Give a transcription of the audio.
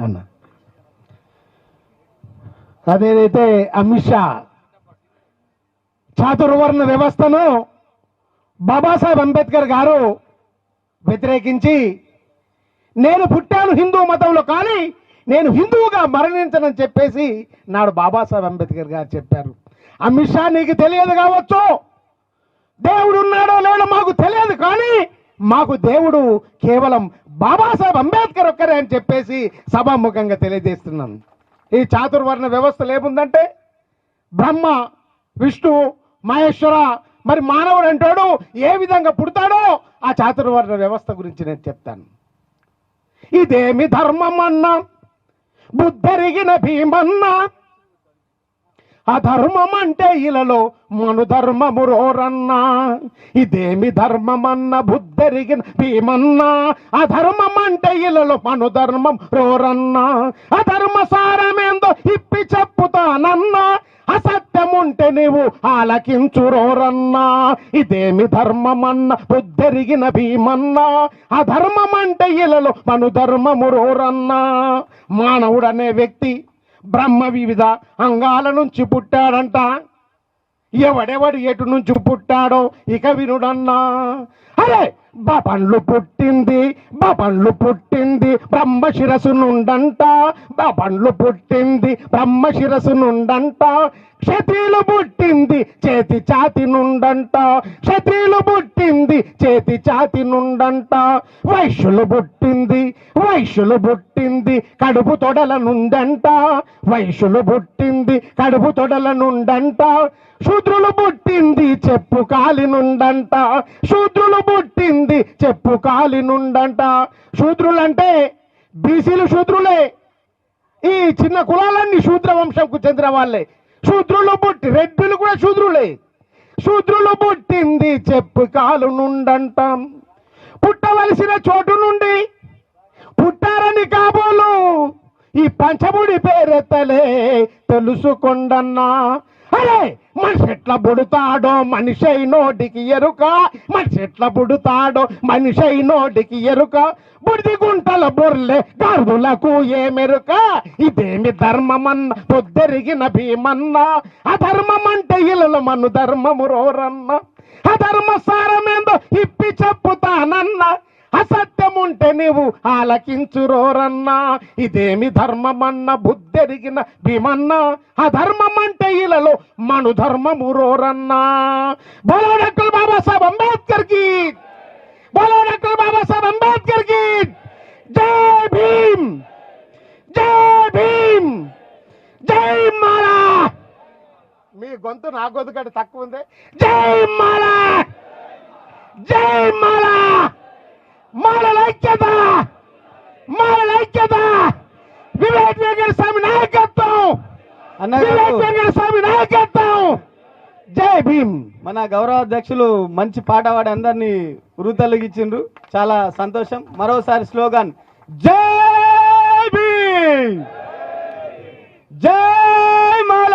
అన్నా అదేదైతే అమిత్ షా చాతుర్వర్ణ వ్యవస్థను బాబాసాహెబ్ అంబేద్కర్ గారు వ్యతిరేకించి నేను పుట్టాను హిందూ మతంలో కానీ నేను హిందువుగా మరణించనని చెప్పేసి నాడు బాబాసాహెబ్ అంబేద్కర్ గారు చెప్పారు. అమిత్ షా నీకు తెలియదు కావచ్చు. దేవుడు ఉన్నాడో లేడో మాకు తెలియదు కానీ మాకు దేవుడు కేవలం బాబాసాహెబ్ అంబేద్కర్ ఒక్కరే అని చెప్పేసి సభాముఖంగా తెలియజేస్తున్నాను. ఈ చాతుర్వర్ణ వ్యవస్థలు ఏముందంటే బ్రహ్మ విష్ణు మహేశ్వర మరి మానవుడు అంటాడు ఏ విధంగా పుడతాడో ఆ చాతుర్వర్ణ వ్యవస్థ గురించి నేను చెప్తాను. ఇదేమి ధర్మం అన్నా బుద్ధరిగిన భీమన్నా అధర్మం అంటే ఇలలో మను ధర్మము రోరన్నా. ఇదేమి ధర్మమన్న బుద్ధరిగిన భీమన్నా? అధర్మం అంటే ఇలలో మను ధర్మం రోరన్నా. అధర్మ సారమేందో ఇప్పి చెప్పుతానన్నా. అసత్యముంటే నీవు ఆలకించు రోరన్నా. ఇదేమి ధర్మమన్న బుద్ధరిగిన భీమన్నా? అధర్మం అంటే ఇలలో మను ధర్మము రోరన్నా. మానవుడనే వ్యక్తి బ్రహ్మ వివిధ అంగాల నుంచి పుట్టాడంట. ఎవడెవడు ఎటు నుంచి పుట్టాడో ఇక వినుడన్నా. అరే బపండ్లు పుట్టింది బపండ్లు పుట్టింది బ్రహ్మ శిరసు నుండంట. బపండ్లు పుట్టింది బ్రహ్మ శిరసు నుండంట. క్షత్రియులు పుట్టింది చేతి చాతి నుండంట. క్షత్రియులు పుట్టింది చేతి చాతి నుండంట. వైశ్యులు పుట్టింది వైశ్యులు పుట్టింది కడుపు తొడల నుండంట. వైశ్యులు పుట్టింది కడుపు తొడల నుండంట. శూద్రులు పుట్టింది చెప్పు కాలి నుండంట. శూద్రులు పుట్టింది చెప్పు కాలి నుండంట. శూద్రులంటే బీసీలు శూద్రులే. ఈ చిన్న కులాలన్నీ శూద్ర వంశంకు చెందిన వాళ్ళే. శూద్రులు పుట్టి రెడ్డిలు కూడా శూద్రులే. శూద్రులు పుట్టింది చెప్పు కాలు నుండంటాం. పుట్టవలసిన చోటు నుండి పుట్టారని కాబోలు ఈ పంచముడి పేరెత్తలే తెలుసుకొండన్నా. అరే మనిషి ఎట్లా పుడతాడో మనిషి అయినోటికి ఎరుక. మనిషి ఎట్లా పుడతాడో మనిషి అయినోటికి ఎరుక. బుడిది గుంటల బొర్లే గర్భులకు ఏమెరుక ఇదేమి ధర్మమన్న? పొద్దెరిగిన భీమన్న? అధర్మం అంటే ఇళ్ళలో మను ధర్మము రోరన్న? అధర్మ సారమేందో ఇప్పి చెప్పుతానన్నా? అసత్ నీవు ఆలకించురోరన్నా ఇదేమి ధర్మమన్న బుద్ధెరిగిన భీమన్న అధర్మం అంటే ఇలలో మను ధర్మము రోరన్నా. బోలో డాక్టర్ బాబాసాహెబ్ అంబేద్కర్కి! బోలో డాక్టర్ బాబాసాహెబ్ అంబేద్కర్కి! జై భీమ్! జై భీమ్! జై మాలా! మీ గొంతు నా గొంతు కంటే తక్కువ ఉంది. జై మాలా! జై మాలా! ఐక్యత! మాలల ఐక్యత! వివేక్ వెంకట స్వామి నాయకత్వం! వివేక్ వెంకట స్వామి నాయకత్వం! జై భీమ్! మన గౌరవ అధ్యక్షులు మంచి పాట పాడి అందరినీ ఉరుతలుగిచ్చిండ్రు చాలా సంతోషం. మరోసారి స్లోగన్ జై భీమ్! జై